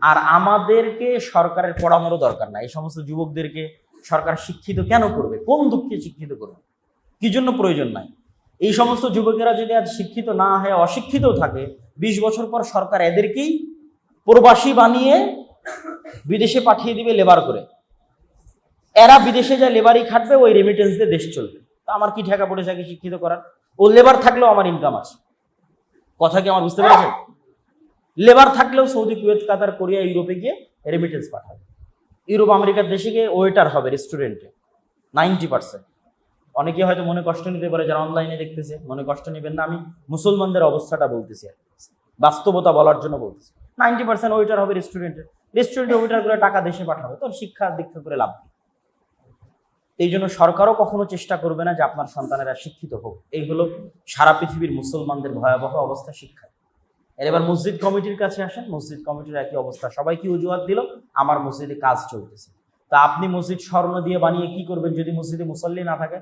আর আমাদেরকে সরকারের পড়ানোরও দরকার না। এই সমস্ত যুবকদেরকে সরকার শিক্ষিত কেন করবে? কোন দুঃখে শিক্ষিত করবে? কি জন্য প্রয়োজন নাই? এই সমস্ত যুবকেরা যদি আজ শিক্ষিত না হয়ে অশিক্ষিত থাকে, বিশ বছর পর সরকার এদেরকেই প্রবাসী বানিয়ে বিদেশে পাঠিয়ে দিবে লেবার করে। এরা বিদেশে যা লেবারই খাটবে, ওই রেমিটেন্স দিয়ে দেশ চলবে। তা আমার কি ঠেকা পড়েছে শিক্ষিত করার? ও লেবার থাকলেও আমার ইনকাম আছে। কথা কি আমার বুঝতে পেরেছেন? লেবার থাকলেও সৌদি কুয়েত কাতার কোরিয়া ইউরোপে গিয়ে রেমিটেন্স পাঠাবে। ইউরোপ আমেরিকার দেশে গিয়ে ওয়েটার হবে রেস্টুরেন্টে নাইনটি পার্সেন্ট অনেকে হয়তো মনে কষ্ট নিতে পারে যারা অনলাইনে দেখতেছে, মনে কষ্ট নেবেন না, আমি মুসলমানদের অবস্থাটা বলতেছি আর। বাস্তবতা বলার জন্য বলতেছি। নাইনটি পার্সেন্ট ওয়েটার হবে রেস্টুরেন্টে রেস্টুরেন্টে ওয়েটার করে টাকা দেশে পাঠাবে, তো শিক্ষা দীক্ষা করে লাভ? এই জন্য সরকারও কখনো চেষ্টা করবে না যে আপনার সন্তানেরা শিক্ষিত হোক। এই হলো সারা পৃথিবীর মুসলমানদের ভয়াবহ অবস্থা শিক্ষা এর এবার মসজিদ কমিটির কাছে আসেন। মসজিদ কমিটির একই অবস্থা। সবাই কি অজুহাত দিল? আমার মসজিদে কাজ চলতেছে। তা আপনি মসজিদ স্বর্ণ দিয়ে বানিয়ে কি করবেন যদি মসজিদে মুসল্লি না থাকে?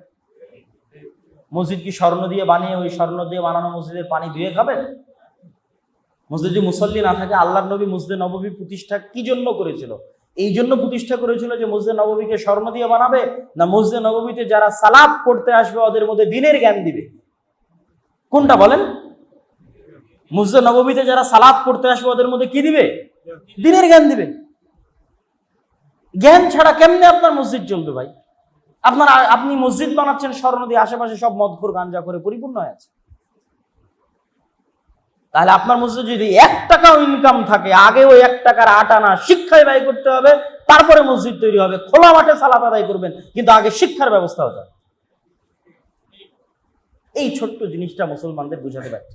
মসজিদ কি স্বর্ণ দিয়ে বানিয়ে ওই স্বর্ণ দিয়ে বানানো মসজিদের পানি ধুয়ে খাবেন? মসজিদে মুসল্লি না থাকে, আল্লাহর নবী মসজিদে নববী প্রতিষ্ঠা কি জন্য করেছিল? এই জন্য প্রতিষ্ঠা করেছিল যে মসজিদ নববীকে স্বর্ণ দিয়ে বানাবে না মসজিদে নববীতে যারা সালাপ পড়তে আসবে, ওদের মধ্যে দিনের জ্ঞান দিবে? কোনটা বলেন? মসজিদে নবমীতে যারা সালাদ পড়তে আসবে, ওদের মধ্যে কি দিবে? দিনের জ্ঞান দিবে। জ্ঞান ছাড়া কেমনে আপনার মসজিদ চলবে ভাই? আপনার আপনি মসজিদ বানাচ্ছেন, স্বর্ণ দিয়ে আশেপাশে সব মদখোর, গাঞ্জা করে পরিপূর্ণ হয়ে আছে। তাহলে আপনার মসজিদ যদি এক টাকাও ইনকাম থাকে আগে ওই এক টাকার আট আনা শিক্ষায় ব্যয় করতে হবে, তারপরে মসজিদ তৈরি হবে, খোলা মাঠে সালাত আদায় করবেন, কিন্তু আগে শিক্ষার ব্যবস্থা হতে হবে। এই ছোট্ট জিনিসটা মুসলমানদের বুঝাতে পারছি।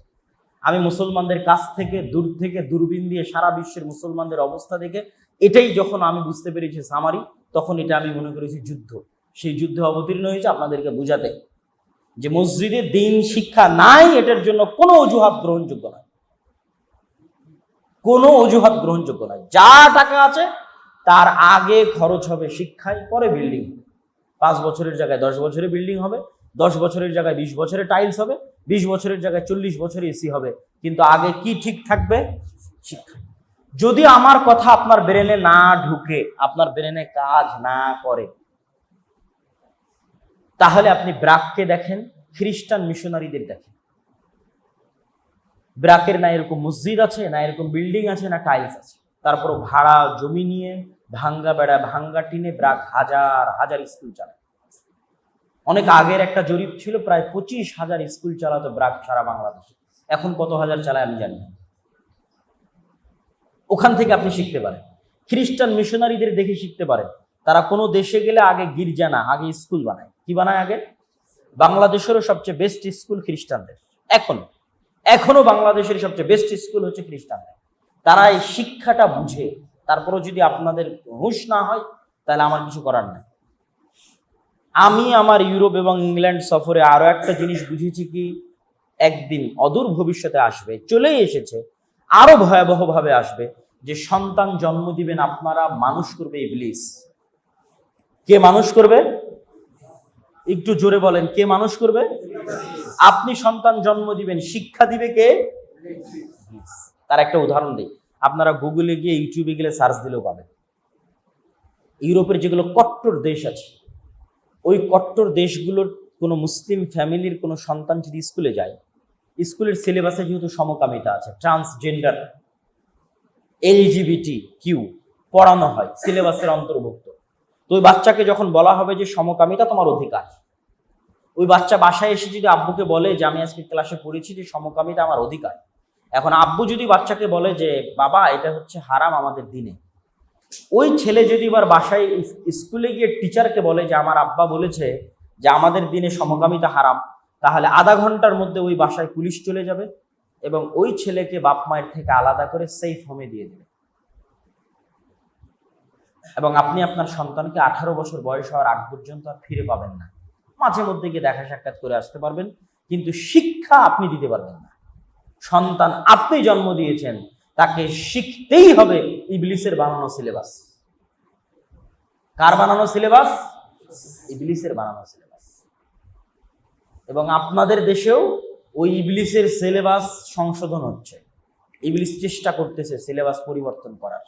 আমি মুসলমানদের কাছ থেকে, দূর থেকে দূরবীন দিয়ে সারা বিশ্বের মুসলমানদের অবস্থা দেখে, এটাই যখন আমি বুঝতে পেরেছি সামারি, তখন এটা আমি মনে করেছি যুদ্ধ। সেই যুদ্ধে অবতীর্ণ হয়েছে আপনাদেরকে বুঝাতে। যে মসজিদে দিন শিক্ষা নাই, এটার জন্য কোনো অজুহাত গ্রহণযোগ্য নয়। কোনো অজুহাত গ্রহণযোগ্য নয়। যা টাকা আছে, তার আগে খরচ হবে শিক্ষায়, পরে বিল্ডিং পাঁচ বছরের জায়গায় দশ বছরে বিল্ডিং হবে। দশ বছরের জায়গায় বিশ বছরে টাইলস হবে, বিশ বছরের জায়গায় চল্লিশ বছরে এসি হবে। কিন্তু আগে কি ঠিক থাকবে? শিক্ষা যদি আমার কথা আপনার ব্রেনে না ঢুকে, আপনার ব্রেনে কাজ না করে, তাহলে আপনি ব্রাককে দেখেন, খ্রিস্টান মিশনারিদের দেখেন। ব্রাকের না এরকম মসজিদ আছে, না এরকম বিল্ডিং আছে, না টাইলস আছে। তারপর ভাড়া জমি নিয়ে, ভাঙ্গা বেড়া, ভাঙ্গা টিনে ব্রাক হাজার হাজার স্কুল চালায়। অনেক আগের একটা জরিপ ছিল, প্রায় পঁচিশ হাজার স্কুল চালাতো ব্রাক সারা বাংলাদেশে। এখন কত হাজার চালায় আমি জানি ওখান থেকে আপনি শিখতে পারেন। খ্রিস্টান মিশনারিদের দেখে শিখতে পারেন। তারা কোনো দেশে গেলে আগে গির্জা না আগে স্কুল বানায়। কি বানায় আগে? বাংলাদেশেরও সবচেয়ে বেস্ট স্কুল খ্রিস্টানদের। এখন, এখনও বাংলাদেশের সবচেয়ে বেস্ট স্কুল হচ্ছে খ্রিস্টানদের। তারা এই শিক্ষাটা বুঝে, তারপরও যদি আপনাদের হুঁশ না হয়, তাহলে আমার কিছু করার নাই। আমি আমার ইউরোপ এবং ইংল্যান্ড সফরে আরও একটা জিনিস বুঝেছি কি? একদিন অদূর ভবিষ্যতে আসবে, চলেই এসেছে, আরও ভয়াবহভাবে আসবে যে সন্তান জন্ম দিবেন আপনারা, মানুষ করবে ইবলিস। কে মানুষ করবে? একটু জোরে বলেন, কে মানুষ করবে? আপনি সন্তান জন্ম দিবেন, শিক্ষা দিবে কে? তার একটা উদাহরণ দিই, আপনারা গুগলে গিয়ে ইউটিউবে গেলে সার্চ দিলেও পাবেন। ইউরোপের যেগুলো কট্টর দেশ আছে ওই কট্টর দেশগুলোর কোনো মুসলিম ফ্যামিলির কোনো সন্তান যদি স্কুলে যায়, স্কুলের সিলেবাসে যেহেতু সমকামিতা আছে, ট্রান্সজেন্ডার এলজিবিটি কিউ পড়ানো হয়, সিলেবাসের অন্তর্ভুক্ত। তো ওই বাচ্চাকে যখন বলা হবে যে সমকামিতা তোমার অধিকার। ওই বাচ্চা বাসায় এসে যদি আব্বুকে বলে যে আমি আজকে ক্লাসে পড়েছি যে সমকামিতা আমার অধিকার, এখন আব্বু যদি বাচ্চাকে বলে যে, বাবা, এটা হচ্ছে হারাম আমাদের দিনে। ওই ছেলে যদি এবার বাসায় স্কুলে গিয়ে টিচারকে বলে যে, আমার আব্বা বলেছে যে, আমাদের দিনে সমকামিতা হারাম, তাহলে আধা ঘণ্টার মধ্যে ওই বাসায় পুলিশ চলে যাবে এবং ওই ছেলেকে বাপ মায়ের থেকে আলাদা করে সেফ হোমে দিয়ে দেবে। এবং আপনি আপনার সন্তানকে আঠারো বছর বয়স হওয়ার আগ পর্যন্ত আর ফিরে পাবেন না। মাঝে মধ্যে গিয়ে দেখা সাক্ষাৎ করে আসতে পারবেন, কিন্তু শিক্ষা আপনি দিতে পারবেন না। সন্তান আপনি জন্ম দিয়েছেন তাকে শিখতেই হবে ইবলিসের বানানো সিলেবাস। কার বানানো সিলেবাস? ইবলিসের বানানো সিলেবাস। এবং আপনাদের দেশেও ওই ইবলিসের সিলেবাস সংশোধন হচ্ছে। ইবলিস চেষ্টা করতেছে সিলেবাস পরিবর্তন করার।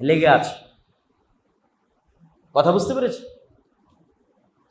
লেগে আছে। কথা বুঝতে পেরেছি?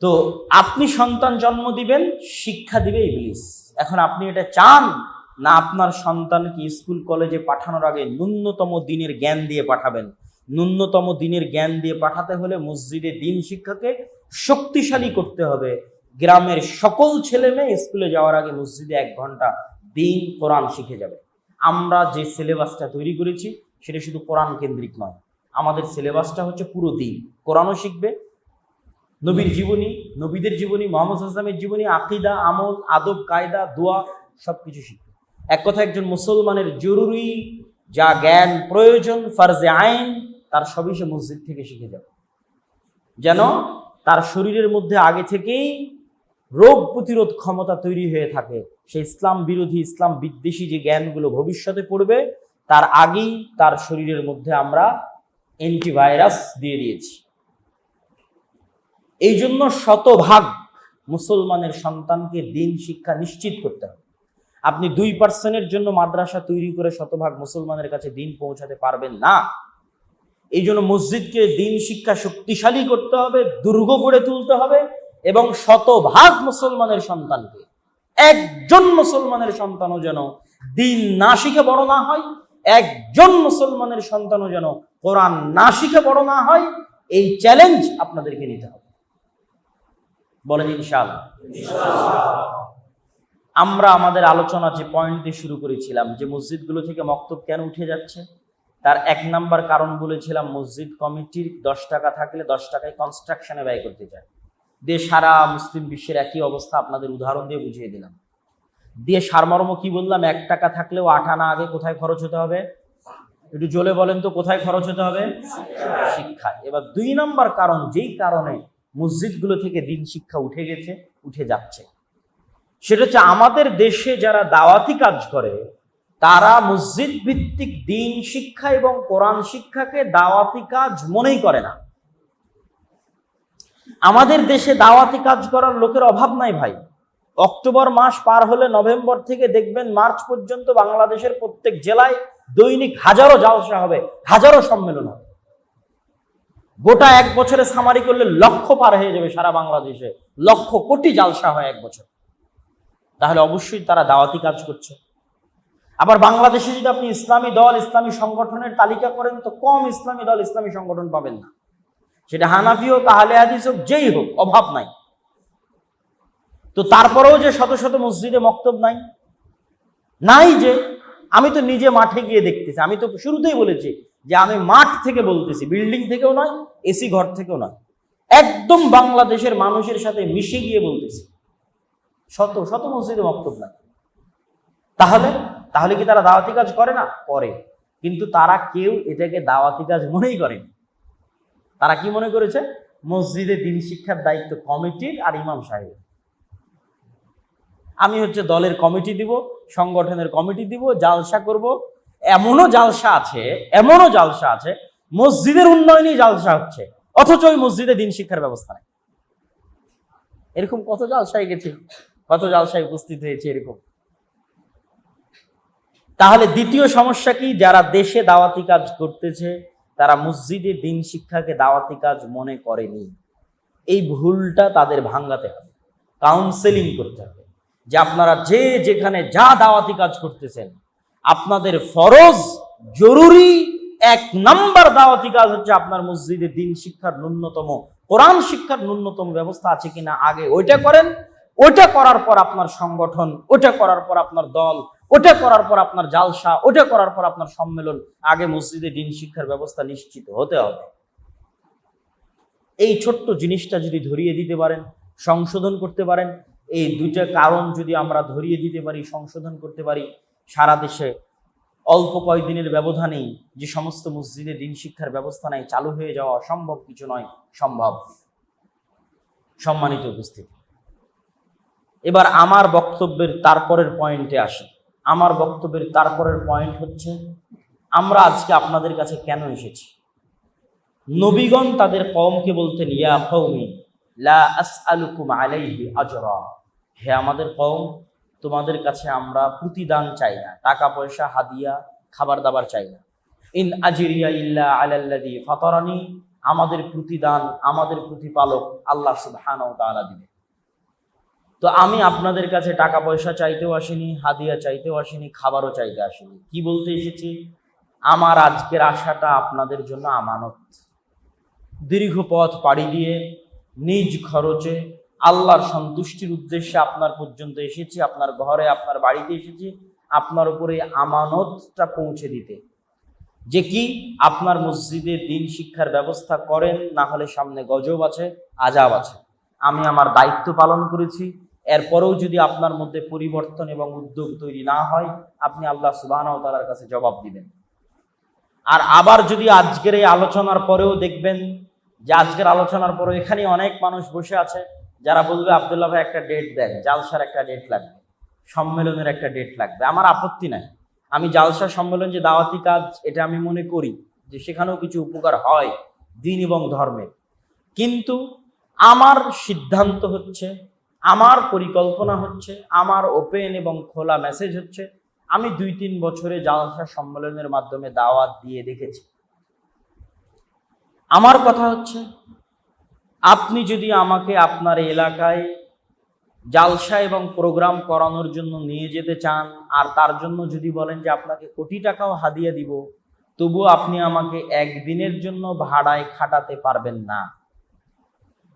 তো আপনি সন্তান জন্ম দিবেন, শিক্ষা দিবে ইবলিস। এখন আপনি এটা চান না আপনার সন্তানকে স্কুল, কলেজে পাঠানোর আগে ন্যূনতম দিনের জ্ঞান দিয়ে পাঠাবেন। ন্যূনতম দিনের জ্ঞান দিয়ে পাঠাতে হলে মসজিদে দিন শিক্ষাকে শক্তিশালী করতে হবে। গ্রামের সকল ছেলে মেয়ে স্কুলে যাওয়ার আগে মসজিদে এক ঘণ্টা দিন কোরআন শিখে যাবে। আমরা যে সিলেবাসটা তৈরি করেছি, সেটা শুধু কোরআন কেন্দ্রিক নয়। আমাদের সিলেবাসটা হচ্ছে পুরো দিন। কোরআনও শিখবে। নবীর জীবনী, নবীদের জীবনী, মোহাম্মদ ইসলামের জীবনী, আকিদা, আমল, আদব, কায়দা, দোয়া, সবকিছু শিখবে। এক কথা একজন মুসলমানের জরুরি যা জ্ঞান প্রয়োজন, ফার্জে আইন, তার সবই সে মসজিদ থেকে শিখে যাবে। যেন তার শরীরের মধ্যে আগে থেকেই রোগ প্রতিরোধ ক্ষমতা তৈরি হয়ে থাকে। সে ইসলাম বিরোধী, ইসলাম বিদ্বেষী যে জ্ঞানগুলো ভবিষ্যতে পড়বে, তার আগেই তার শরীরের মধ্যে আমরা অ্যান্টিভাইরাস দিয়ে দিয়েছি। এই জন্য শতভাগ মুসলমানের সন্তানকে দিন শিক্ষা নিশ্চিত করতে হবে। আপনি দুই পার্সেন্টের জন্য মাদ্রাসা তৈরি করে শতভাগ মুসলমানের কাছে দিন পৌঁছাতে পারবেন না। এই জন্য মসজিদকে দিন শিক্ষা শক্তিশালী করতে হবে, দুর্গ গড়ে তুলতে হবে এবং শতভাগ মুসলমানের সন্তানকে, একজন মুসলমানের সন্তানও যেন দিন না শিখে বড় না হয়, একজন মুসলমানের সন্তানও যেন কোরআন না শিখে বড় না হয়, এই চ্যালেঞ্জ আপনাদেরকে নিতে হবে। বলেন ইনশাআল্লাহ। আমরা আমাদের আলোচনা যে পয়েন্ট দিয়ে শুরু করেছিলাম, যে মসজিদগুলো থেকে মক্তব কেন উঠে যাচ্ছে? তার এক নাম্বার কারণ বলেছিলাম, মসজিদ কমিটির দশ টাকা থাকলে দশ টাকায় কনস্ট্রাকশনে ব্যয় করতে চায়। দিয়ে সারা মুসলিম বিশ্বের একই অবস্থা আপনাদের উদাহরণ দিয়ে বুঝিয়ে দিলাম। দিয়ে সারমর্ম কি বললাম? এক টাকা থাকলেও আট আনা আগে কোথায় খরচ হতে হবে? একটু জলে বলেন তো, কোথায় খরচ হতে হবে? শিক্ষায় এবার দুই নম্বর কারণ, যেই কারণে মসজিদগুলো থেকে দিন শিক্ষা উঠে গেছে, উঠে যাচ্ছে। সেটা হচ্ছে আমাদের দেশে যারা দাওয়াতি কাজ করে, তারা মসজিদ ভিত্তিক দিন শিক্ষা এবং কোরআন শিক্ষাকে দাওয়াতি কাজ মনেই করে না। আমাদের দেশে দাওয়াতি কাজ করার লোকের অভাব নাই ভাই। অক্টোবর মাস পার হলে নভেম্বর থেকে দেখবেন মার্চ পর্যন্ত বাংলাদেশের প্রত্যেক জেলায় দৈনিক হাজারো জালসা হবে, হাজারো সম্মেলন হবে। গোটা এক বছরে সামারি করলে লক্ষ পার হয়ে যাবে সারা বাংলাদেশে, লক্ষ কোটি জালসা হয় এক বছর। তাহলে অবশ্যই তারা দাওয়াতি কাজ করছে। আবার বাংলাদেশে যদি আপনি ইসলামী দল, ইসলামী সংগঠনের তালিকা করেন, তো কম ইসলামী দল, ইসলামী সংগঠন পাবেন না। সেটা হানাফি হোক আহলে হাদিস হোক যেই হোক, অভাব নাই। তো তারপরেও যে শত শত মসজিদে মক্তব নাই নাই যে, আমি তো নিজে মাঠে গিয়ে দেখতেছি। আমি তো শুরুতেই বলেছি যে আমি মাঠ থেকে বলতেছি, বিল্ডিং থেকেও নয়, এসি ঘর থেকেও নয়। একদম বাংলাদেশের মানুষের সাথে মিশে গিয়ে বলতেছি। শত শত মসজিদে মক্তব নাই তাহলে তাহলে কি তারা দাওয়াতি কাজ করে না? করে। কিন্তু তারা কেউ এটাকে দাওয়াতি কাজ মনেই করেনি। তারা কি মনে করেছে? মসজিদে দিন শিক্ষার দায়িত্ব কমিটির আর ইমাম সাহেবের। আমি হচ্ছে দলের কমিটি দিব, সংগঠনের কমিটি দিব, জালসা করব। এমনও জালসা আছে, এমনও জালসা আছে, মসজিদের উন্নয়নই জালসা হচ্ছে। অথচ ওই মসজিদে দিন শিক্ষার ব্যবস্থা নেই। এরকম কত জালসায় গেছে। কত জালসায় উপস্থিত হয়েছে এরকম? তাহলে দ্বিতীয় সমস্যা কি? যারা দেশে দাওয়াতি কাজ করতেছে, তারা মসজিদে দিন শিক্ষাকে দাওয়াতি কাজ মনে করেনি। এই ভুলটা তাদের ভাঙ্গাতে হবে কাউন্সেলিং করতে হবে, যে আপনারা যে যেখানে যা দাওয়াতি কাজ করতেছেন, আপনাদের ফরজ, জরুরি এক নাম্বার দাওয়াতি কাজ হচ্ছে আপনার মসজিদে দিন শিক্ষার ন্যূনতম, কোরআন শিক্ষার ন্যূনতম ব্যবস্থা আছে কিনা আগে ওইটা করেন ওটা করার পর আপনার সংগঠন, ওটা করার পর আপনার দল, ওটা করার পর আপনার জালসা, ওটা করার পর আপনার সম্মেলন, আগে মসজিদে দিন শিক্ষার ব্যবস্থা নিশ্চিত হতে হবে। এই ছোট্ট জিনিসটা যদি ধরিয়ে দিতে পারেন, সংশোধন করতে পারেন, এই দুইটা কারণ যদি আমরা ধরিয়ে দিতে পারি, সংশোধন করতে পারি, সারা দেশে অল্প কয়েকদিনের ব্যবধানেই যে সমস্ত মসজিদে দিন শিক্ষার ব্যবস্থা নাই, চালু হয়ে যাওয়া অসম্ভব কিছু নয়, সম্ভব। সম্মানিত উপস্থিতি। এবার আমার বক্তব্যের তারপরের পয়েন্টে আসি। আমার বক্তব্যের তারপরের পয়েন্ট হচ্ছে, আমরা আজকে আপনাদের কাছে কেন এসেছি? নবীগণ তাদের কওমকে বলতেন, ইয়া আলাইহি আজরা। হে আমাদের কওম, তোমাদের কাছে আমরা প্রতিদান চাই না, টাকা, পয়সা, হাদিয়া, খাবার দাবার চাই না। ইন আজিরিয়া ইল্লা আলাল্লাযী ফাতারানি, আমাদের প্রতিদান, আমাদের প্রতিপালক আল্লাহ সুবহানাহু ওয়া তাআলা দিবে তো আমি আপনাদের কাছে টাকা পয়সা চাইতেও আসিনি, হাদিয়া চাইতেও আসিনি, খাবারও চাইতে আসিনি। কি বলতে এসেছি? আমার আজকের আশাটা আপনাদের জন্য আমানত। দীর্ঘ পথ পাড়ি দিয়ে, নিজ খরচে, আল্লাহর সন্তুষ্টির উদ্দেশ্যে আপনার পর্যন্ত এসেছি, আপনার ঘরে, আপনার বাড়িতে এসেছি, আপনার উপরে আমানতটা পৌঁছে দিতে। যে কি আপনার মসজিদে দিন শিক্ষার ব্যবস্থা করেন, না হলে সামনে গজব আছে, আজাব আছে। আমি আমার দায়িত্ব পালন করেছি এরপরেও যদি আপনার মধ্যে পরিবর্তন এবং উদ্যোগ তৈরি না হয়, আপনি আল্লাহ সুবাহ তালার কাছে জবাব দিবেন। আর আবার যদি আজকের এই আলোচনার পরেও দেখবেন যে আজকের আলোচনার পরেও এখানে অনেক মানুষ বসে আছে, যারা বলবে, আবদুল্লাহ ভাই, একটা ডেট দেন। জালসার একটা ডেট লাগবে। সম্মেলনের একটা ডেট লাগবে। আমার আপত্তি নাই। আমি জালসা সম্মেলন যে দাওয়াতি কাজ, এটা আমি মনে করি যে সেখানেও কিছু উপকার হয়, দিন এবং ধর্মের। কিন্তু আমার সিদ্ধান্ত হচ্ছে আমার পরিকল্পনা হচ্ছে, আমার ওপেন এবং খোলা মেসেজ হচ্ছে, আমি দুই তিন বছরে জালসা সম্মেলনের মাধ্যমে দাওয়াত দিয়ে দেখেছি। আমার কথা হচ্ছে, আপনি যদি আমাকে আপনার এলাকায় জালসা এবং প্রোগ্রাম করানোর জন্য নিয়ে যেতে চান, আর তার জন্য যদি বলেন যে আপনাকে কোটি টাকাও হাদিয়া দিব, তবুও আপনি আমাকে একদিনের জন্য ভাড়ায় খাটাতে পারবেন না।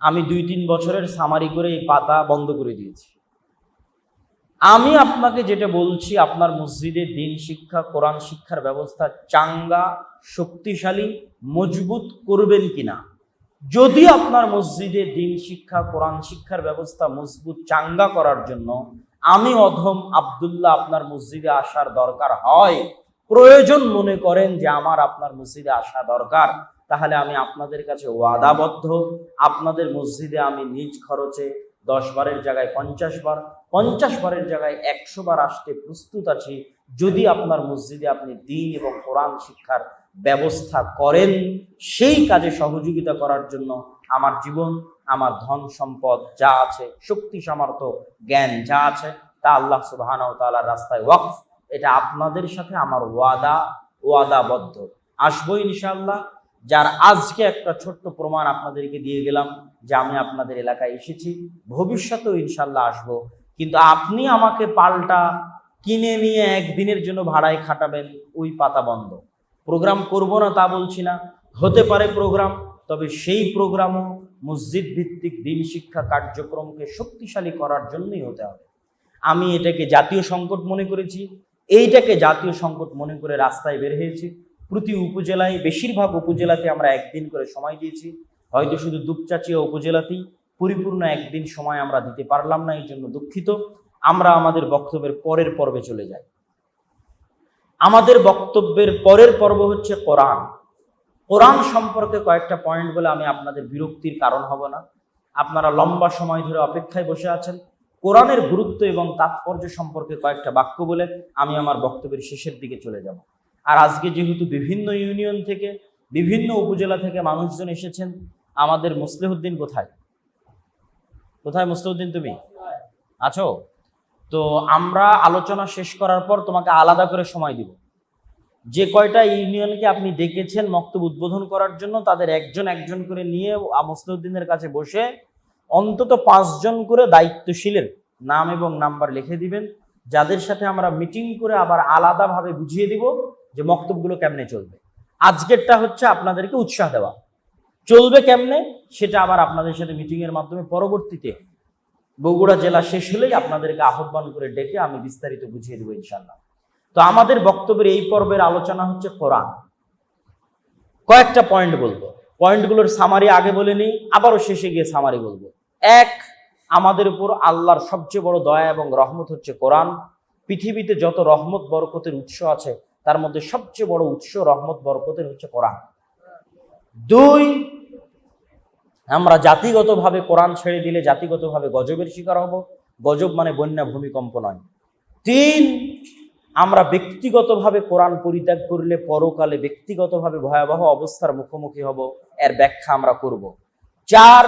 আমি দুই তিন বছরের সামারি করে এই পাতা বন্ধ করে দিয়েছি। আমি আপনাকে যেটা বলছি, আপনার মসজিদে দিন শিক্ষা, কোরআন শিক্ষার ব্যবস্থা চাঙ্গা, শক্তিশালী, মজবুত করবেন কিনা? যদি আপনার মসজিদে দিন শিক্ষা, কোরআন শিক্ষার ব্যবস্থা মজবুত, চাঙ্গা করার জন্য আমি অধম আবদুল্লাহ আপনার মসজিদে আসার দরকার হয়, প্রয়োজন মনে করেন যে আমার আপনার মসজিদে আসা দরকার। তাহলে আমি আপনাদের কাছে ওয়াদাবদ্ধ। আপনাদের মসজিদে আমি নিজ খরচে দশ বারের জায়গায় পঞ্চাশ বার, পঞ্চাশ বারের জায়গায় একশো বার আসতে প্রস্তুত আছি। যদি আপনার মসজিদে আপনি দিন এবং কোরআন শিক্ষার ব্যবস্থা করেন, সেই কাজে সহযোগিতা করার জন্য আমার জীবন, আমার ধন সম্পদ যা আছে, শক্তি, সামর্থ্য, জ্ঞান যা আছে, তা আল্লাহ সুবাহান তালার রাস্তায় ওয়াকফ। এটা আপনাদের সাথে আমার ওয়াদা, ওয়াদাবদ্ধ। আসব ইনশাল্লাহ যার আজকে একটা ছোট্ট প্রমাণ আপনাদেরকে দিয়ে গেলাম যে আমি আপনাদের এলাকায় এসেছি। ভবিষ্যতেও ইনশাল্লাহ আসব। কিন্তু আপনি আমাকে পাল্টা কিনে নিয়ে একদিনের জন্য ভাড়ায় খাটাবেন, ওই পাতা বন্ধ। প্রোগ্রাম করব না তা বলছি না। হতে পারে প্রোগ্রাম, তবে সেই প্রোগ্রামও মসজিদ ভিত্তিক দিন শিক্ষা কার্যক্রমকে শক্তিশালী করার জন্যই হতে হবে। আমি এটাকে জাতীয় সংকট মনে করেছি, এইটাকে জাতীয় সংকট মনে করে রাস্তায় বের হয়েছি। প্রতি উপজেলায়, বেশিরভাগ উপজেলাতে আমরা একদিন করে সময় দিয়েছি। হয়তো শুধু দুপচাচিয়া উপজেলাতেই পরিপূর্ণ একদিন সময় আমরা দিতে পারলাম না এই জন্য দুঃখিত। আমরা আমাদের বক্তব্যের পরের পর্বে চলে যাই। আমাদের বক্তব্যের পরের পর্ব হচ্ছে কোরআন। কোরআন সম্পর্কে কয়েকটা পয়েন্ট বলে আমি আপনাদের বিরক্তির কারণ হব না। আপনারা লম্বা সময় ধরে অপেক্ষায় বসে আছেন। কোরআনের গুরুত্ব এবং তাৎপর্য সম্পর্কে কয়েকটা বাক্য বলে আমি আমার বক্তব্যের শেষের দিকে চলে যাব। আর আজকে যেহেতু বিভিন্ন ইউনিয়ন থেকে, বিভিন্ন উপজেলা থেকে মানুষজন এসেছেন, আমাদের মুসলিহুদ্দিন কোথায়? কোথায় মুসলিহুদ্দিন তুমি? আছো? তো আমরা আলোচনা শেষ করার পর তোমাকে আলাদা করে সময় দিব। যে কয়টা ইউনিয়নকে আপনি ডেকেছেন মক্তব উদ্বোধন করার জন্য, তাদের একজন একজন করে নিয়ে মুসলিউদ্দিনের কাছে বসে অন্তত পাঁচজন করে দায়িত্বশীলের নাম এবং নাম্বার লিখে দিবেন, যাদের সাথে আমরা মিটিং করে আবার আলাদাভাবে বুঝিয়ে দিব। যে মক্তবগুলো কেমনে চলবে। আজকেরটা হচ্ছে আপনাদেরকে উৎসাহ দেওয়া। চলবে কেমনে? সেটা আবার আপনাদের সাথে মিটিংয়ের মাধ্যমে পরবর্তীতে বগুড়া জেলা শেষ হলেই আপনাদেরকে আহ্বান করে ডেকে আমি বিস্তারিত বুঝিয়ে দেবো ইনশাল্লাহ তো আমাদের বক্তব্যের এই পর্বের আলোচনা হচ্ছে কোরআন। কয়েকটা পয়েন্ট বলব। পয়েন্টগুলোর সামারি আগে বলে নিই, আবারও শেষে গিয়ে সামারি বলব। এক, আমাদের উপর আল্লাহর সবচেয়ে বড় দয়া এবং রহমত হচ্ছে কোরআন। পৃথিবীতে যত রহমত, বরকতের উৎস আছে তার মধ্যে সবচেয়ে বড় উৎস রহমত, বরকতের হচ্ছে কোরআন। দুই, আমরা জাতিগতভাবে কোরআন ছেড়ে দিলে জাতিগতভাবে গজবের শিকার হব। গজব মানে বন্যা, ভূমিকম্প নয়। তিন, আমরা ব্যক্তিগতভাবে কোরআন পরিত্যাগ করলে পরকালে ব্যক্তিগতভাবে ভয়াবহ অবস্থার মুখোমুখি হব, এর ব্যাখ্যা আমরা করব। চার,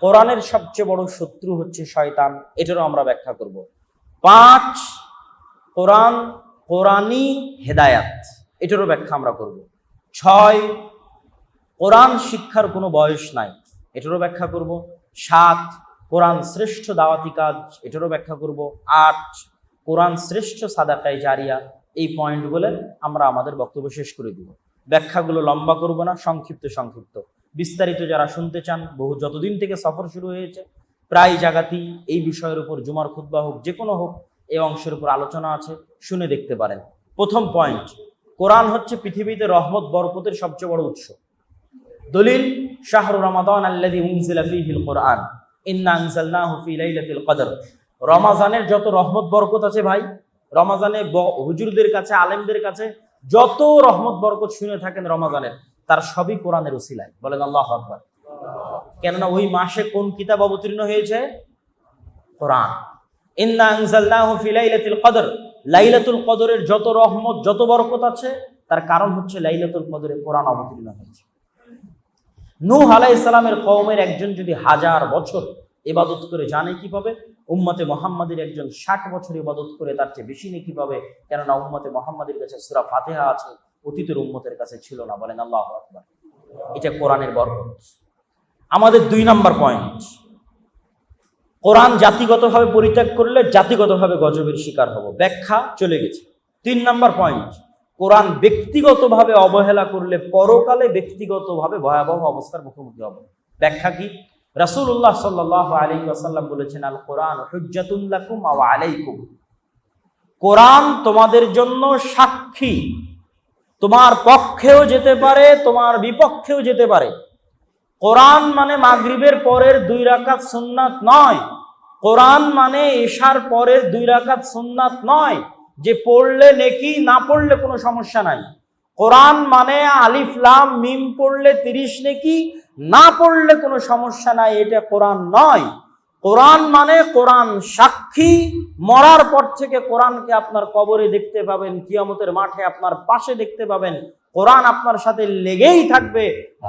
কোরআনের সবচেয়ে বড় শত্রু হচ্ছে শয়তান, এটারও আমরা ব্যাখ্যা করব। পাঁচ, কোরআন কোরআনই হেদায়াত। এটারও ব্যাখ্যা আমরা করব। ছয়, কোরআন শিক্ষার কোনো বয়স নাই। এটারও ব্যাখ্যা করব। সাত, কোরআন শ্রেষ্ঠ দাওয়াতি কাজ। এটারও ব্যাখ্যা করব। আট, কোরআন শ্রেষ্ঠ সাদাকাই জারিয়া। এই পয়েন্টগুলো আমরা আমাদের বক্তব্য শেষ করে দিব। ব্যাখ্যাগুলো লম্বা করব না, সংক্ষিপ্ত সংক্ষিপ্ত। বিস্তারিত যারা শুনতে চান, বহু যতদিন থেকে সফর শুরু হয়েছে, প্রায় জায়গাতেই এই বিষয়ের উপর জুমার খুদ্া হোক যে কোনো হোক এই অংশের উপর আলোচনা আছে, শুনে দেখতে পারেন। প্রথম পয়েন্ট কোরআন হচ্ছে পৃথিবীতে রহমত, বরকতের সবচেয়ে বড় উৎস। দলিল, শাহরু রমাদান উনজিলা কোরআন রমাজানের যত রহমত, বরকত আছে ভাই, রমাজানে হুজুরদের কাছে, আলেমদের কাছে যত রহমত, বরকত শুনে থাকেন রমাজানের, তার সবই কোরআনের উসিলায় বলেন আল্লাহ আকবার। কেননা ওই মাসে কোন কিতাব অবতীর্ণ হয়েছে? কোরআন। ফী কদর। লাইলাতুল কদরের যত রহমত, যত বরকত আছে, তার কারণ হচ্ছে লাইলাতুল কদরে কোরআন অবতীর্ণ হয়েছে। নূহ আলাইহিস সালামের কওমের একজন যদি হাজার বছর ইবাদত করে জানে কি পাবে উম্মতে মোহাম্মদের একজন ষাট বছর ইবাদত করে তার চেয়ে বেশি নেকি পাবে? কেননা উম্মতে মোহাম্মদের কাছে সূরা ফাতিহা আছে, অতীতের উম্মতের কাছে ছিল না। বলেন আল্লাহু আকবার। এটা কোরআনের বরকত। আমাদের দুই নাম্বার পয়েন্ট কোরআন জাতিগতভাবে পরিত্যাগ করলে জাতিগতভাবে গজবের শিকার হব। ব্যাখ্যা চলে গেছে। তিন নম্বর পয়েন্ট কোরআন ব্যক্তিগতভাবে অবহেলা করলে পরকালে ব্যক্তিগতভাবে ভয়াবহ অবস্থার মুখোমুখি হবে। ব্যাখ্যা কি? রাসূলুল্লাহ সাল্লাল্লাহু আলাইহি ওয়াসাল্লাম বলেছেন আল কোরআন হুজ্জাতুল্লাকুম আলাইকুম। কোরআন তোমাদের জন্য সাক্ষী। তোমার পক্ষেও যেতে পারে, তোমার বিপক্ষেও যেতে পারে। কোরআন মানে মাগরিবের পরের দুই রাকাত সুন্নাত নয়। কোরআন মানে এশার পরের দুই রাকাত সুন্নাত নয়, যে পড়লে নেকি, না পড়লে কোনো সমস্যা নাই। কোরআন মানে আলিফ, লাম, মিম পড়লে তিরিশ নেকি, না পড়লে কোনো সমস্যা নাই, এটা কোরআন নয়। কোরআন মানে কোরআন সাক্ষী, মরার পর থেকে কোরআনকে আপনার কবরে দেখতে পাবেন, কিয়ামতের মাঠে আপনার পাশে দেখতে পাবেন। কোরআন আপনার সাথে লেগেই থাকবে।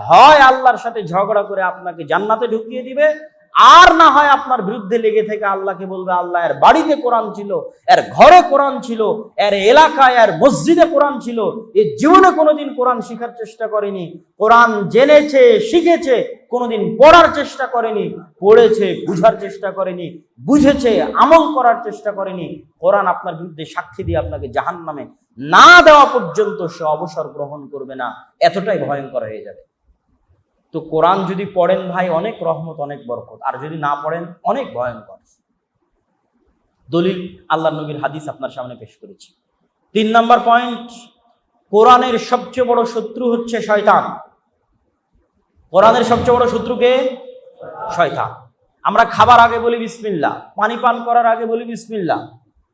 হয় আল্লাহর সাথে ঝগড়া করে আপনাকে জান্নাতে ঢুকিয়ে দিবে আর না হয় আপনার বিরুদ্ধে লেগে থেকে আল্লাহকে বলবে, আল্লাহ, এর বাড়িতে কোরআন ছিল, এর ঘরে কোরআন ছিল, এর এলাকায়, এর মসজিদে কোরআন ছিল, এ জীবনে কোনোদিন কোরআন শেখার চেষ্টা করেনি। কোরআন জেনেছে, শিখেছে, কোনোদিন পড়ার চেষ্টা করেনি, পড়েছে, বুঝার চেষ্টা করেনি, বুঝেছে, আমল করার চেষ্টা করেনি। কোরআন আপনার বিরুদ্ধে সাক্ষী দিয়ে আপনাকে জাহান নামে না দেওয়া পর্যন্ত সে অবসর গ্রহণ করবে না। এতটাই ভয়ঙ্কর হয়ে যাবে। তো কোরআন যদি পড়েন ভাই, অনেক রহমত, অনেক বরকত। আর যদি না পড়েন, অনেক ভয়ঙ্কর। দলিল আল্লাহ নবীর হাদিস আপনার সামনে পেশ করেছি। তিন নাম্বার পয়েন্ট, কোরআনের সবচেয়ে বড় শত্রু হচ্ছে শয়তান। কোরআনের সবচেয়ে বড় শত্রুকে শয়তান। আমরা খাবার আগে বলি বিসমিল্লা পানি পান করার আগে বলি বিসমিল্লা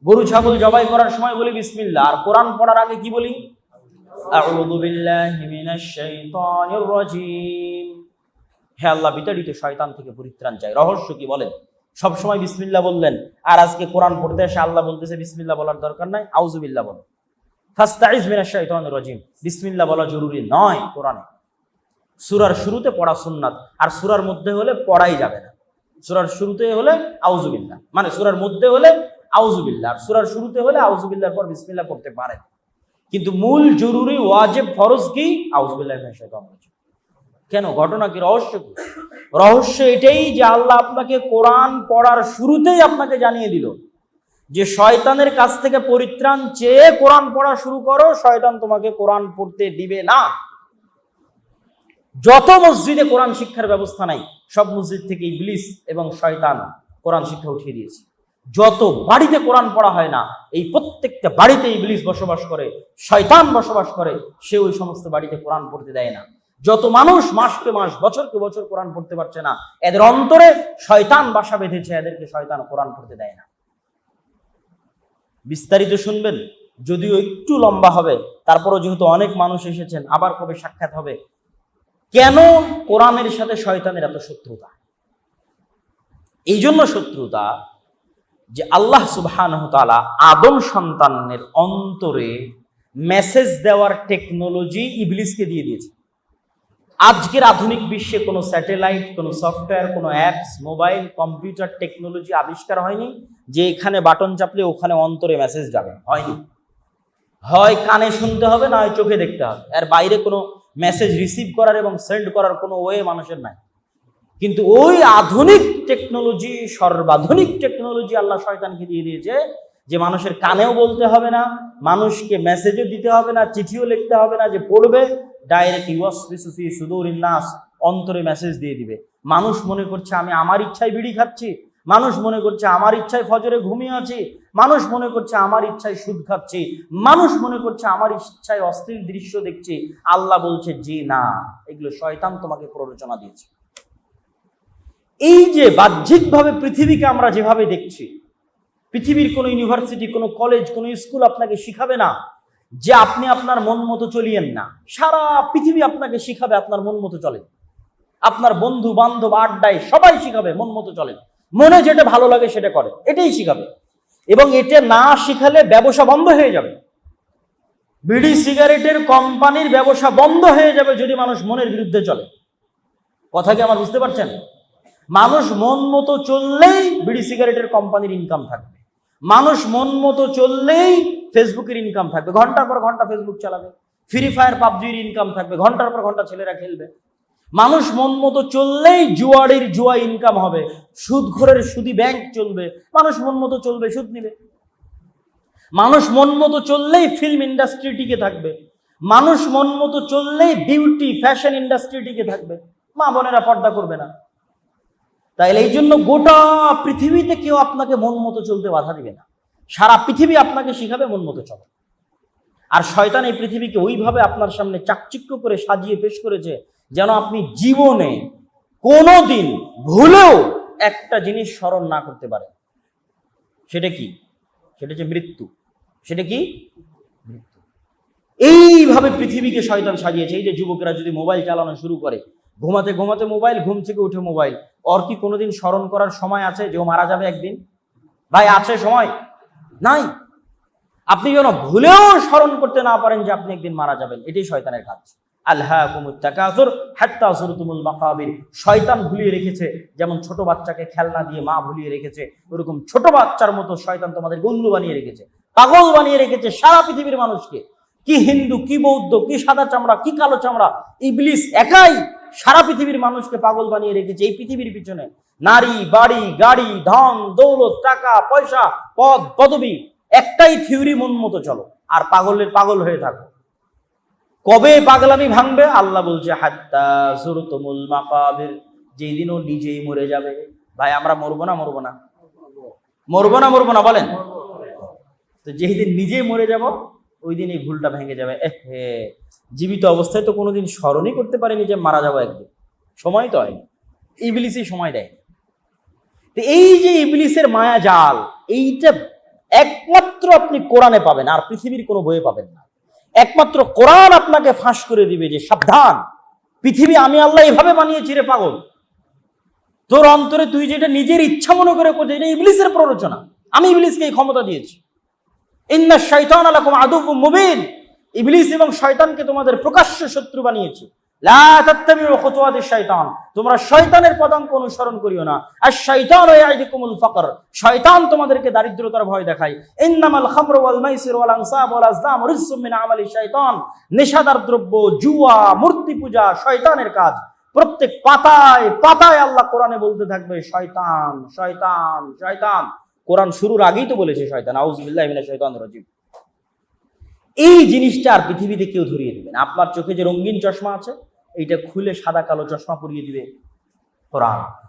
গরু, ছাগল জবাই করার সময় বলি বিসমিল্লা আর কোরআন পড়ার আগে কি বলি? আউযু হে আল্লাহ, বিতাড়িত শয়তান থেকে পরিত্রাণ চাই। রহস্য কি বলেন? সব সময় বিসমিল্লা বললেন। আর আজকে কোরআন পড়তে এসে আল্লাহ বলতেছে বিসমিল্লা বলার দরকার নাই। বিল্লাহ বলো। ফাস্তাইজ বিসমিল্লাহ বলা জরুরি নয় কোরআনে। সূরার শুরুতে পড়া সুন্নাত, আর সুরার মধ্যে হলে পড়াই যাবে না। সুরার শুরুতে হলে আউযু বিল্লাহ। মানে সুরার মধ্যে হলে আউযু বিল্লাহ। আর সূরার শুরুতে হলে আউযু বিল্লাহর পর বিসমিল্লাহ পড়তে পারেন। কিন্তু মূল জরুরি ওয়াজেব ফরজ কি? কেন? ঘটনা কি রহস্য কি? রহস্য এটাই যে আল্লাহ আপনাকে কোরআন পড়ার শুরুতেই আপনাকে জানিয়ে দিল যে শয়তানের কাছ থেকে পরিত্রাণ চেয়ে কোরআন পড়া শুরু করো, শয়তান তোমাকে কোরআন পড়তে দিবে না। যত মসজিদে কোরআন শিক্ষার ব্যবস্থা নাই, সব মসজিদ থেকে ইবলিস এবং শয়তান কোরআন শিক্ষা উঠিয়ে দিয়েছে। যত বাড়িতে কোরআন পড়া হয় না, এই প্রত্যেকটা বাড়িতে ইবলিস বসবাস করে, শয়তান বসবাস করে, সে ওই সমস্ত বাড়িতে কোরআন পড়তে দেয় না। যত মানুষ মাসকে মাস, বছরকে বছর কোরআন পড়তে পারছে না, এদের অন্তরে শয়তান বাসা বেঁধেছে, এদেরকে শয়তান কোরআন পড়তে দেয় না। বিস্তারিত শুনবেন, যদিও একটু লম্বা হবে, তারপরও যেহেতু অনেক মানুষ এসেছেন, আবার কবে সাক্ষাৎ হবে? কেন কোরআনের সাথে শয়তানের এত শত্রুতা? এই জন্য শত্রুতা যে আল্লাহ সুবহান আদম সন্তানের অন্তরে মেসেজ দেওয়ার টেকনোলজি ইবলিসকে দিয়ে দিয়েছে। আজকের আধুনিক বিশ্বে কোনো স্যাটেলাইট কোনো সফটওয়্যার কোনো অ্যাপস মোবাইল কম্পিউটার টেকনোলজি আবিষ্কার হয়নি যে এখানে বাটন চাপলে ওখানে অন্তরে মেসেজ যাবে। হয়নি। হয় কানে শুনতে হবে, না হয় চোখে দেখতে হবে। এর বাইরে কোনো মেসেজ রিসিভ করার এবং সেন্ড করার কোনো ওয়ে মানুষের নাই। কিন্তু ওই আধুনিক টেকনোলজি সর্বাধুনিক টেকনোলজি আল্লাহ শয়তানকে দিয়ে দিয়েছে যে মানুষের কানেও বলতে হবে না, মানুষকে মেসেজও দিতে হবে না, চিঠিও লিখতে হবে না, যে পড়বে ডাইরেক্ট ইউসফি সুদূর নাস অন্তরে মেসেজ দিয়ে দিবে। মানুষ মনে করছে, আমি আমার ইচ্ছায় বিড়ি খাচ্ছি। মানুষ মনে করছে, আমার ইচ্ছায় ফজরে ঘুমিয়ে আছি। মানুষ মনে করছে, আমার ইচ্ছায় সুদ খাচ্ছি। মানুষ মনে করছে, আমার ইচ্ছায় অস্থির দৃশ্য দেখছি। আল্লাহ বলছে, জি না, এগুলো শয়তান তোমাকে প্ররোচনা দিয়েছে। এই যে বাহ্যিকভাবে পৃথিবীকে আমরা যেভাবে দেখছি, পৃথিবীর কোনো ইউনিভার্সিটি, কোনো কলেজ, কোনো স্কুল আপনাকে শিখাবে না যে আপনি আপনার মন মতো চলিয়েন না। সারা পৃথিবী আপনাকে শিখাবে আপনার মন মতো চলে। আপনার বন্ধু, বান্ধব, আড্ডায় সবাই শিখাবে মন মতো চলে। মনে যেটা ভালো লাগে সেটা করে, এটাই শিখাবে। এবং এটা না শিখালে ব্যবসা বন্ধ হয়ে যাবে। বিড়ি, সিগারেটের কোম্পানির ব্যবসা বন্ধ হয়ে যাবে যদি মানুষ মনের বিরুদ্ধে চলে। কথা কি আমার বুঝতে পারছেন? মানুষ মন মতো চললেই বিড়ি সিগারেটের কোম্পানির ইনকাম থাকবে। মানুষ মন মতো চললেই ফেসবুকের ইনকাম থাকবে। ঘণ্টার পর ঘণ্টা ফেসবুক চালাবে। ফ্রি ফায়ার পাবজির ইনকাম থাকবে। ঘণ্টার পর ঘণ্টা ছেলেরা খেলবে। মানুষ মন মতো চললেই জুয়ারির জুয়া ইনকাম হবে। সুদখোরের সুদি ব্যাংক চলবে। মানুষ মন মতো চলবে, সুদ নিবে। মানুষ মন মতো চললেই ফিল্ম ইন্ডাস্ট্রি টিকে থাকবে। মানুষ মন মতো চললেই বিউটি ফ্যাশন ইন্ডাস্ট্রি টিকে থাকবে। মা বোনেরা পর্দা করবে না। তাইলে এই জন্য গোটা পৃথিবীতে কেউ আপনাকে মন মতো চলতে বাধা দিবে না। সারা পৃথিবী আপনাকে শিখাবে মন মতো চলো। আর শয়তান এই পৃথিবীকে ওইভাবে আপনার সামনে চাকচিক্য করে সাজিয়ে পেশ করেছে যেন আপনি জীবনে কোনো দিন ভুলেও একটা জিনিস স্মরণ না করতে পারেন। সেটা কি? সেটা হচ্ছে মৃত্যু। সেটা কি? মৃত্যু। এইভাবে পৃথিবীকে শয়তান সাজিয়েছে। এই যে যুবকেরা যদি মোবাইল চালানো শুরু করে, ঘুমাতে ঘুমাতে মোবাইল, ঘুম থেকে উঠে মোবাইল ওর কি কোনোদিন স্মরণ করার সময় আছে যে ও মারা যাবে একদিন? ভাই, আছে সময়? নাই। আপনি যেন ভুলেও স্মরণ করতে না পারেন যে আপনি একদিন মারা যাবেন। এটাই শয়তানের কাজ। শয়তান ভুলিয়ে রেখেছে, যেমন ছোট বাচ্চাকে খেলনা দিয়ে মা ভুলিয়ে রেখেছে, ওরকম ছোট বাচ্চার মতো শয়তান তোমাদের গল্লু বানিয়ে রেখেছে, পাগল বানিয়ে রেখেছে সারা পৃথিবীর মানুষকে। কি হিন্দু, কি বৌদ্ধ, কি সাদা চামড়া, কি কালো চামড়া, ইবলিস একাই সারা পৃথিবীর মানুষকে পাগল বানিয়ে রেখেছে এই পৃথিবীর পিছনে। নারী, বাড়ি, গাড়ি, ধন, দৌলত, টাকা, পয়সা, পদ, পদবি, একটাই থিওরি মন মতো চলো, আর পাগলের পাগল হয়ে থাকো। কবে পাগলামি ভাঙবে? আল্লাহ বলছে, হাত্তা সুরতুমুল মাকাবির। যেই দিন ও নিজেই মরে যাবে। ভাই, আমরা মরবো না মরবো না? মরবো না মরবো না, বলেন। তো যেই দিন নিজেই মরে যাব ওই দিন এই ভুলটা ভেঙে যাবে। হে, জীবিত অবস্থায় তো কোনোদিন স্মরণই করতে পারেনি যে মারা যাব একদিন। সময় তো হয়নি। ইবলিসই সময় দেয়। তো এই যে ইবলিসের মায়া জাল, এইটা একমাত্র আপনি কোরআনে পাবেন, আর পৃথিবীর কোনো বইয়ে পাবেন না। একমাত্র কোরআন আপনাকে ফাঁস করে দিবে যে সাবধান, পৃথিবী আমি আল্লাহ এভাবে বানিয়েছি রে পাগল। তোর অন্তরে তুই যেটা নিজের ইচ্ছা মনে করে করছিস, এটা ইবলিসের প্ররোচনা। আমি ইবলিসকে এই ক্ষমতা দিয়েছি। ইন্না শয়তান আলাকুম আদুব মুবিন। ইবলিস এবং শয়তানকে তোমাদের প্রকাশ্য শত্রু বানিয়েছি। শয়তান। তোমরা শয়তানের পদাঙ্ক অনুসরণ করিও না। আর ফাকর। শয়তান তোমাদেরকে দারিদ্রতার ভয় দেখায়। ইন্নামাল খামরু ওয়াল মাইসির ওয়াল ওয়াল আমালি শয়তান। নেশাদার দ্রব্য, জুয়া, মূর্তি পূজা শয়তানের কাজ। প্রত্যেক পাতায় পাতায় আল্লাহ কোরআনে বলতে থাকবে, শয়তান শয়তান শয়তান। কোরআন শুরুর আগেই তো বলেছে শয়তান, আউযুবিল্লাহি মিনাশ শাইতানির এই জিনিসটা আর পৃথিবীতে কেউ ধরিয়ে দিবে না। আপনার চোখে যে রঙিন চশমা আছে, এইটা খুলে সাদা কালো চশমা পরিয়ে দিবে কোরআন।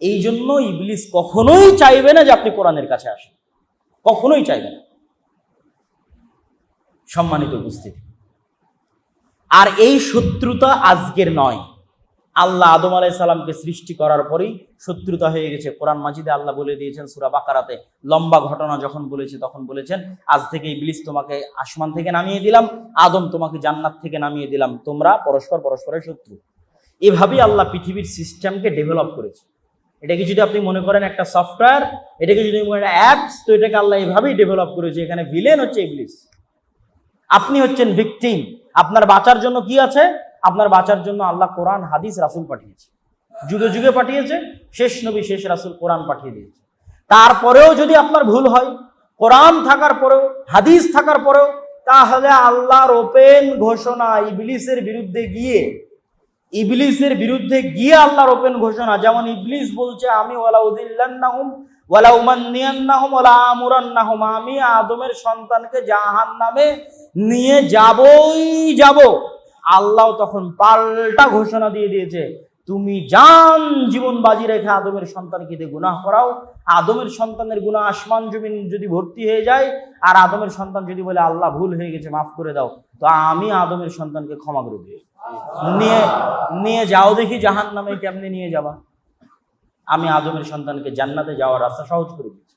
এই জন্য ইবলিস কখনোই চাইবে না যে আপনি কোরআনের কাছে আসেন। কখনোই চাইবে না। সম্মানিত উপস্থিতি। আর এই শত্রুতা আজকের নয়। আল্লাহ আদম আলাই সালামকে সৃষ্টি করার পরেই শত্রুতা হয়ে গেছে। কোরআন মাজিদে আল্লাহ বলে দিয়েছেন, সুরা বাকারাতে, লম্বা ঘটনা যখন বলেছে তখন বলেছেন, আজ থেকে ইবলিস তোমাকে আসমান থেকে নামিয়ে দিলাম, আদম তোমাকে জান্নাত থেকে নামিয়ে দিলাম। তোমরা পরস্পর পরস্পরের শত্রু। এভাবেই আল্লাহ পৃথিবীর সিস্টেমকে ডেভেলপ করেছে। এটাকে যদি আপনি মনে করেন একটা সফটওয়্যার, এটাকে যদি মনে করেন অ্যাপস, তো এটাকে আল্লাহ এভাবেই ডেভেলপ করেছে। এখানে ভিলেন হচ্ছে ইবলিস। আপনি হচ্ছেন ভিকটিম। আপনার বাঁচার জন্য কি আছে? আপনার বাঁচার জন্য আল্লাহ কোরআন, হাদিস, রাসুল পাঠিয়েছে। যুগে যুগে পাঠিয়েছে, শেষ নবী শেষ রাসুল কোরআন পাঠিয়ে দিয়েছে। তারপরেও যদি আপনার ভুল হয়, কোরআন থাকার পরেও, হাদিস থাকার পরেও, তাহলে আল্লাহর ওপেন ঘোষণা ইবলিসের বিরুদ্ধে গিয়ে, ইবলিসের বিরুদ্ধে গিয়ে আল্লাহর ওপেন ঘোষণা, যেমন ইবলিস বলছে, আমি ওয়ালা উদিল্লান্নাহুম ওয়ালা উমান্নিয়ান্নাহুম ওয়ালা আমুরান্নাহুম আমি আদমের সন্তানকে জাহান নামে নিয়ে যাবই যাব। আল্লাহ তখন পাল্টা ঘোষণা দিয়ে দিয়েছে, তুমি জান জীবন বাজি রেখে আদমের সন্তানকে দিয়ে গুনাহ করাও। আদমের সন্তানের গুনাহ আসমান জমিন যদি ভর্তি হয়ে যায়, আর আদমের সন্তান যদি বলে, আল্লাহ, ভুল হয়ে গেছে, মাফ করে দাও, তো আমি আদমের সন্তানকে ক্ষমা করে দিই নিয়ে নিয়ে যাও দেখি জাহান নামে কেমনে নিয়ে যাবা। আমি আদমের সন্তানকে জান্নাতে যাওয়ার রাস্তা সহজ করে দিচ্ছি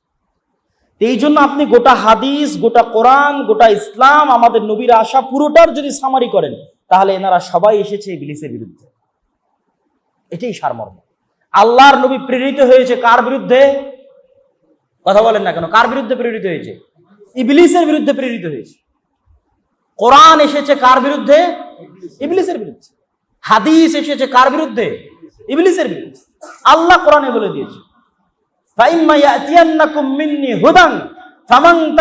এই জন্য আপনি গোটা হাদিস, গোটা কোরআন, গোটা ইসলাম, আমাদের নবীর আশা পুরোটার যদি সামারি করেন তাহলে এনারা সবাই এসেছে ইবলিসের বিরুদ্ধে। এটাই সারমর্ম। আল্লাহর নবী প্রেরিত হয়েছে কার বিরুদ্ধে? কথা বলেন না কেন, কার বিরুদ্ধে প্রেরিত হয়েছে? ইবলিসের বিরুদ্ধে প্রেরিত হয়েছে। কোরআন এসেছে কার বিরুদ্ধে? ইবলিসের বিরুদ্ধে। হাদিস এসেছে কার বিরুদ্ধে? ইবলিসের বিরুদ্ধে। আল্লাহ কোরআনে বলে দিয়েছে ফামান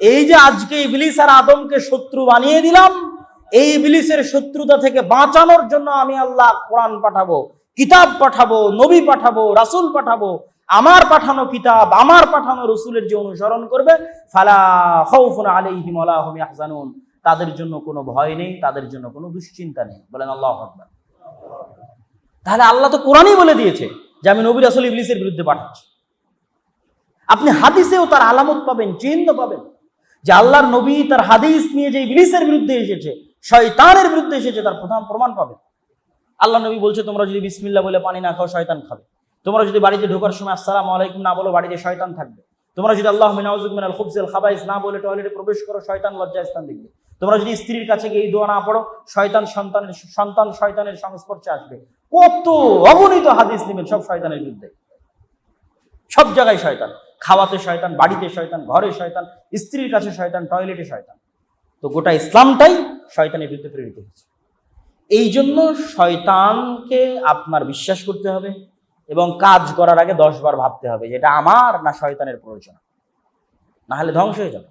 এই যে আজকে ইবলিস আর আদমকে শত্রু বানিয়ে দিলাম, এই ইবলিসের শত্রুতা থেকে বাঁচানোর জন্য আমি আল্লাহ কোরআন পাঠাবো, কিতাব পাঠাবো, নবী পাঠাবো, রাসুল পাঠাবো, আমার পাঠানো কিতাব, আমার পাঠানো রসুলের যে অনুসরণ করবে, ফালা তাদের জন্য কোনো ভয় নেই, তাদের জন্য কোনো দুশ্চিন্তা নেই। বলেন আল্লাহ তাহলে আল্লাহ তো কোরআনই বলে দিয়েছে যে আমি নবী, রাসুল ইবলিসের বিরুদ্ধে পাঠাচ্ছি। আপনি হাদিসেও তার আলামত পাবেন, চিহ্ন পাবেন। যে আল্লাহর নবী তার হাদিস নিয়ে যে ইবলিসের বিরুদ্ধে এসেছে, শয়তানের বিরুদ্ধে এসেছে, তার প্রধান প্রমাণ পাবেন আল্লাহ নবী বলছে, তোমরা যদি বিসমিল্লাহ বলে পানি না খাও, শয়তান খাবে। তোমরা যদি বাড়িতে ঢোকার সময় আসসালামু আলাইকুম না বলো, বাড়িতে শয়তান থাকবে। তোমরা যদি আল্লাহ মিনাউজুক মিনাল খুবসিল খাবাইস না বলে টয়লেটে প্রবেশ করো, শয়তান লজ্জা স্থান দেখবে। তোমরা যদি স্ত্রীর কাছে গিয়ে এই দোয়া না পড়ো, শয়তান সন্তানের, সন্তান শয়তানের সংস্পর্শে আসবে। কত অগণিত হাদিস নেবেন সব শয়তানের বিরুদ্ধে। সব জায়গায় শয়তান। খাওয়াতে শয়তান, বাড়িতে শয়তান, ঘরে শয়তান, স্ত্রীর কাছে শয়তান টয়লেটে শয়তান। তো গোটা ইসলামটাই শয়তানের বিরুদ্ধে প্রেরিত হয়েছে। এই জন্য শয়তানকে আপনার বিশ্বাস করতে হবে এবং কাজ করার আগে দশ বার ভাবতে হবে যে এটা আমার না শয়তানের প্রয়োজন না হলে ধ্বংস হয়ে যাবে।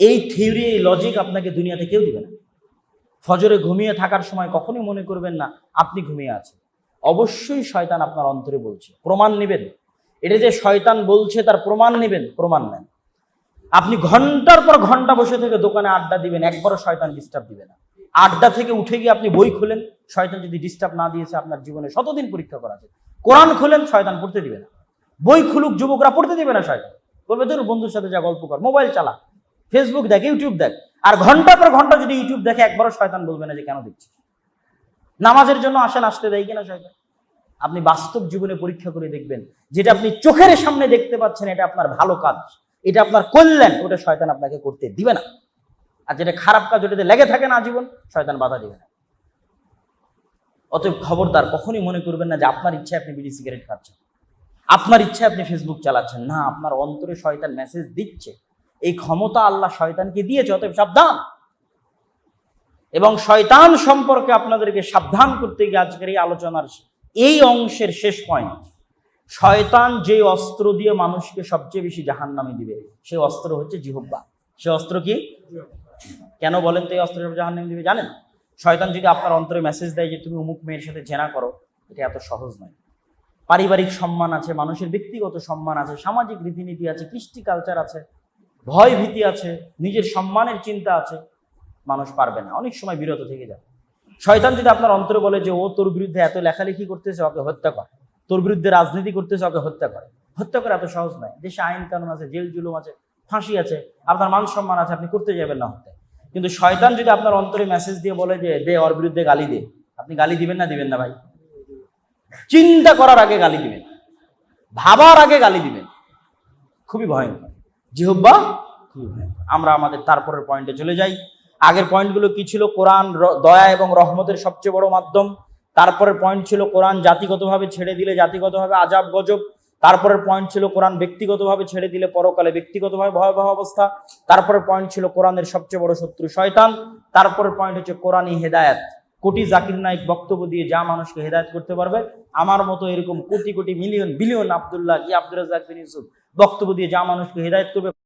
এই থিওরি এই লজিক আপনাকে দুনিয়াতে কেউ দিবে না। ফজরে ঘুমিয়ে থাকার সময় কখনই মনে করবেন না, আপনি ঘুমিয়ে আছেন। অবশ্যই শয়তান আপনার অন্তরে বলছে। প্রমাণ নেবেন। এটা যে শয়তান বলছে, তার প্রমাণ নেবেন, প্রমাণ নেন। আপনি ঘণ্টার পর ঘণ্টা বসে থেকে দোকানে আড্ডা দিবেন, একবারও শয়তান ডিস্টার্ব দিবে না। আড্ডা থেকে উঠে গিয়ে আপনি বই খুলেন, শয়তান যদি ডিস্টার্ব না দিয়েছে, আপনার জীবনে শতদিন পরীক্ষা করা আছে। কোরআন খুলেন, শয়তান পড়তে দিবে না। বই খুলুক, যুবকরা পড়তে দিবে না শয়তান। বলবে তোর বন্ধুর সাথে যা গল্প কর, মোবাইল চালা ফেসবুক দেখ ইউটিউব দেখ। আর ঘণ্টা পর ঘণ্টা যদি ইউটিউব দেখে, একবারও শয়তান বলবে না যে কেন দেখছিস? নামাজের জন্য আসেন, আসতে দেয় কিনা শয়তান? আপনি বাস্তব জীবনে পরীক্ষা করে দেখবেন। যেটা আপনি চোখের সামনে দেখতে পাচ্ছেন, এটা আপনার ভালো কাজ। এটা আপনার কল্যাণ, ওটা শয়তান আপনাকে করতে দিবে না। আর যেটা খারাপ কাজ, ওটাতে লেগে থাকে না জীবন শয়তান বাধা দিবে না। অতএব খবরদার, কখনই মনে করবেন না যে আপনার ইচ্ছায় আপনি বিড়ি সিগারেট খাচ্ছেন। আপনার ইচ্ছা আপনি ফেসবুক চালাচ্ছেন। না, আপনার অন্তরে শয়তান মেসেজ দিচ্ছে। এই ক্ষমতা আল্লাহ শয়তানকে দিয়েছে, অতএব সাবধান। এবং শয়তান সম্পর্কে আপনাদেরকে সাবধান করতে গিয়ে আজকের এই আলোচনার এই অংশের শেষ পয়েন্ট শয়তান যে অস্ত্র দিয়ে মানুষকে সবচেয়ে বেশি জাহান নামে দিবে, সেই অস্ত্র হচ্ছে জিহব্বা সে অস্ত্র কি? কেন বলেন তো এই অস্ত্র জাহান নামে দিবে? জানেন? শয়তান যদি আপনার অন্তরে মেসেজ দেয় যে তুমি অমুক মেয়ের সাথে জেনা করো, এটা এত সহজ নয়। পারিবারিক সম্মান আছে, মানুষের ব্যক্তিগত সম্মান আছে, সামাজিক রীতিনীতি আছে, কৃষ্টি কালচার আছে ভয় ভীতি আছে, নিজের সম্মানের চিন্তা আছে, মানুষ পারবে না। অনেক সময় বিরত থেকে যাবে শয়তান যদি আপনার অন্তরে বলে যে, ও তোর বিরুদ্ধে এত লেখালেখি করতেছে, ওকে হত্যা কর। তোর বিরুদ্ধে রাজনীতি করতেছে, ওকে হত্যা করে। হত্যা করা এত সহজ নয়। দেশে আইন কানুন আছে, জেল জুলুম আছে, ফাঁসি আছে, আপনার মান সম্মান আছে, আপনি করতে যাবেন না হত্যা। কিন্তু শয়তান যদি আপনার অন্তরে মেসেজ দিয়ে বলে যে, দে, ওর বিরুদ্ধে গালি দে। আপনি গালি দিবেন না দিবেন না ভাই? চিন্তা করার আগে গালি দিবেন। ভাবার আগে গালি দিবেন। খুবই ভয়ঙ্কর। জিহব্বা আমরা আমাদের তারপরের পয়েন্টে চলে যাই। আগের পয়েন্টগুলো কি ছিল? কোরআন দয়া এবং রহমতের সবচেয়ে বড় মাধ্যম। তারপরের পয়েন্ট ছিল কোরআন জাতিগতভাবে ছেড়ে দিলে জাতিগতভাবে আজাব গজব। তারপরের পয়েন্ট ছিল কোরআন ব্যক্তিগতভাবে ছেড়ে দিলে পরকালে ব্যক্তিগতভাবে ভয়াবহ অবস্থা। তারপরের পয়েন্ট ছিল কোরআনের সবচেয়ে বড় শত্রু শয়তান। তারপরের পয়েন্ট হচ্ছে কোরআনই হেদায়েত। কোটি জাকির নায়ক বক্তব্য দিয়ে যা মানুষকে হেদায়ত করতে পারবে, আমার মতো এরকম কোটি কোটি মিলিয়ন, বিলিয়ন আবদুল্লাহ কি আব্দুল রাজাক বিন ইউসুফ বক্তব্য দিয়ে যা মানুষকে হেদায়ত করবে।